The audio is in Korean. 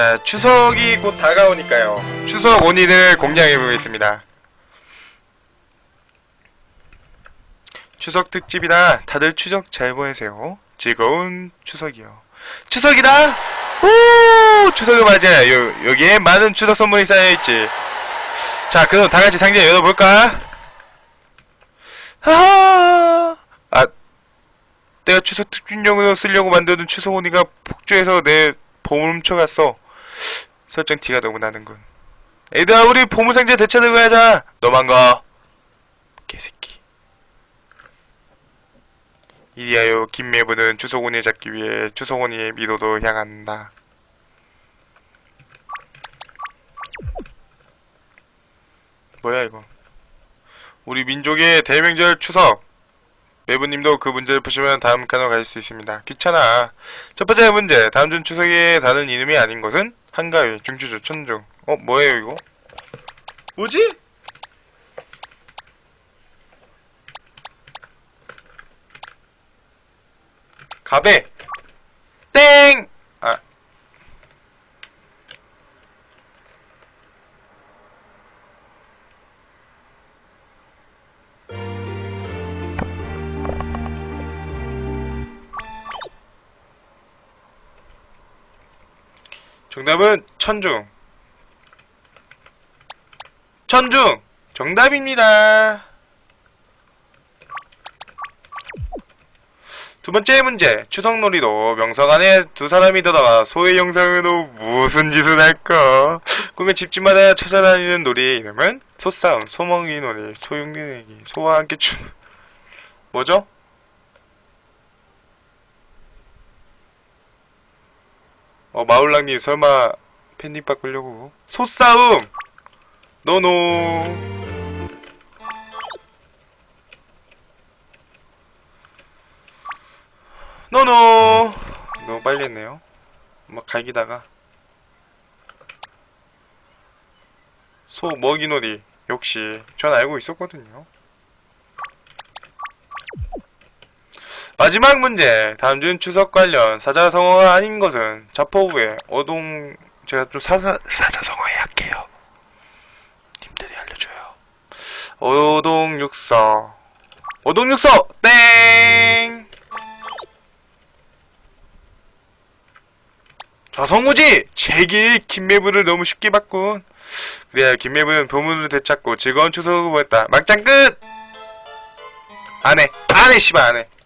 자, 추석이 곧 다가오니까요. 추석 온인을 공략해 보겠습니다. 추석 특집이다. 다들 추석 잘 보내세요. 즐거운 추석이요. 추석이다! 오! 추석을 맞이해. 요, 여기에 많은 추석 선물이 쌓여 있지. 자, 그럼 다 같이 상자 열어 볼까? 아, 아, 내가 추석 특집용으로 쓰려고 만드는 추석 온이가 폭주해서 내 보물 훔쳐갔어. 설정 티가 너무 나는군. 애들아, 우리 보물상자 대체 들고 하자. 너만 가. 개새끼. 이리하여 김매부는 추석온을 잡기 위해 추석온이의 미로도 향한다. 뭐야 이거? 우리 민족의 대명절 추석. 매부님도 그 문제를 푸시면 다음 칸으로 갈수 있습니다. 귀찮아. 첫 번째 문제. 다음 중 추석에 다른 이름이 아닌 것은 한가위, 중추조, 천중. 어, 뭐예요 이거? 뭐지? 가베. 정답은 천중. 천중! 정답입니다. 두 번째 문제. 추석놀이도 명석 안에 두 사람이 들어가 소의 영상으로 무슨 짓을 할까? 꿈의 집집마다 찾아다니는 놀이의 이름은 소싸움, 소먹이 놀이, 소용내기, 소와 함께 춤. 뭐죠? 어, 마울랑님 설마 팬님 바꾸려고? 소싸움! 노노. 노노. 너무 빨리 했네요. 막 갈기다가. 소 먹이놀이. 역시 전 알고 있었거든요. 마지막 문제. 다음 중 추석 관련 사자 성어가 아닌 것은 자포부의 어동 제가 좀 사사 사자 성어에 할게요. 님들이 알려줘요. 오동육서. 오동육서 땡. 좌성우지 제기 김매부를 너무 쉽게 바꾼. 그래야 김매부는 보물을 되찾고 즐거운 추석을 보냈다. 막장 끝. 안해 안해 씨발 안해.